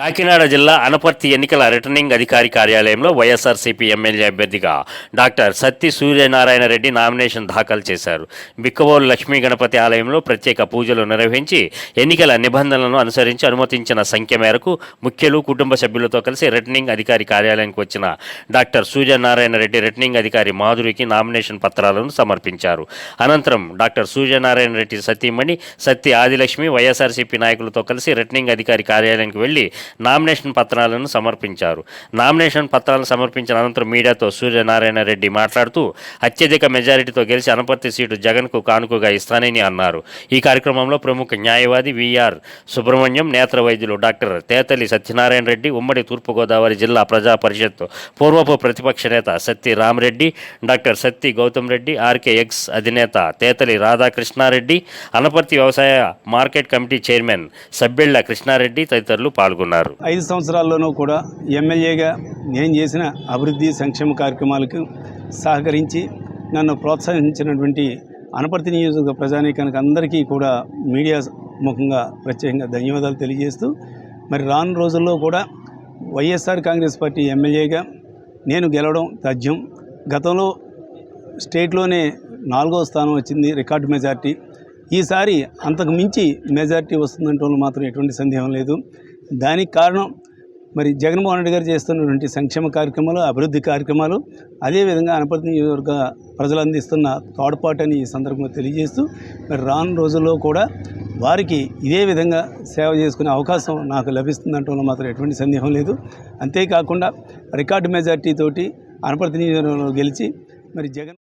కాకినాడ జిల్లా అనపర్తి ఎన్నికల రిటర్నింగ్ అధికారి కార్యాలయంలో వైఎస్ఆర్సీపీ ఎమ్మెల్యే అభ్యర్థిగా డాక్టర్ సత్తి సూర్యనారాయణ రెడ్డి నామినేషన్ దాఖలు చేశారు. బిక్కవోలు లక్ష్మీ గణపతి ఆలయంలో ప్రత్యేక పూజలు నిర్వహించి ఎన్నికల నిబంధనలను అనుసరించి అనుమతించిన సంఖ్య మేరకు ముఖ్యులు కుటుంబ సభ్యులతో కలిసి రిటర్నింగ్ అధికారి కార్యాలయానికి వచ్చిన డాక్టర్ సూర్యనారాయణ రెడ్డి రిటర్నింగ్ అధికారి మాధురికి నామినేషన్ పత్రాలను సమర్పించారు. అనంతరం డాక్టర్ సూర్యనారాయణ రెడ్డి సతీమణి సత్తి ఆదిలక్ష్మి వైఎస్ఆర్సీపీ నాయకులతో కలిసి రిటర్నింగ్ అధికారి కార్యాలయానికి వెళ్ళి నామినేషన్ పత్రాలను సమర్పించారు. నామినేషన్ పత్రాలను సమర్పించిన అనంతరం మీడియాతో సూర్యనారాయణ రెడ్డి మాట్లాడుతూ అత్యధిక మెజారిటీతో గెలిచి అనపర్తి సీటు జగన్కు కానుకగా ఇస్తానని అన్నారు. ఈ కార్యక్రమంలో ప్రముఖ న్యాయవాది విఆర్ సుబ్రహ్మణ్యం నేత్ర వైద్యులు డాక్టర్ తేతలి సత్యనారాయణ రెడ్డి ఉమ్మడి తూర్పుగోదావరి జిల్లా ప్రజా పరిషత్ పూర్వపు ప్రతిపక్ష నేత Satti Ramareddy doctor Satti Gautam Reddy RK X అధినేత తేతలి రాధాకృష్ణారెడ్డి అనపర్తి వ్యవసాయ market committee chairman Sabbella Krishnareddy తదితరులు పాల్గొన్నారు. ఐదు సంవత్సరాల్లోనూ కూడా ఎమ్మెల్యేగా నేను చేసిన అభివృద్ధి సంక్షేమ కార్యక్రమాలకు సహకరించి నన్ను ప్రోత్సహించినటువంటి అనపర్తి నియోజకవర్గ ప్రజానీకానికి అందరికీ కూడా మీడియా ముఖంగా ప్రత్యేకంగా ధన్యవాదాలు తెలియజేస్తూ మరి రాను రోజుల్లో కూడా వైఎస్ఆర్ కాంగ్రెస్ పార్టీ ఎమ్మెల్యేగా నేను గెలవడం తథ్యం. గతంలో స్టేట్లోనే నాలుగో స్థానం వచ్చింది రికార్డు మెజార్టీ. ఈసారి అంతకు మించి మెజార్టీ వస్తుందంటే మాత్రం ఎటువంటి సందేహం లేదు. దానికి కారణం మరి జగన్మోహన్ రెడ్డి గారు చేస్తున్నటువంటి సంక్షేమ కార్యక్రమాలు అభివృద్ధి కార్యక్రమాలు అదేవిధంగా అనపర్తి నియోజకవర్గ ప్రజలు అందిస్తున్న తోడ్పాటని ఈ సందర్భంగా తెలియజేస్తూ మరి రాను రోజుల్లో కూడా వారికి ఇదే విధంగా సేవ చేసుకునే అవకాశం నాకు లభిస్తుందంటే మాత్రం ఎటువంటి సందేహం లేదు. అంతేకాకుండా రికార్డు మెజార్టీ తోటి అనపర్తి నియోజకవర్గంలో గెలిచి మరి జగన్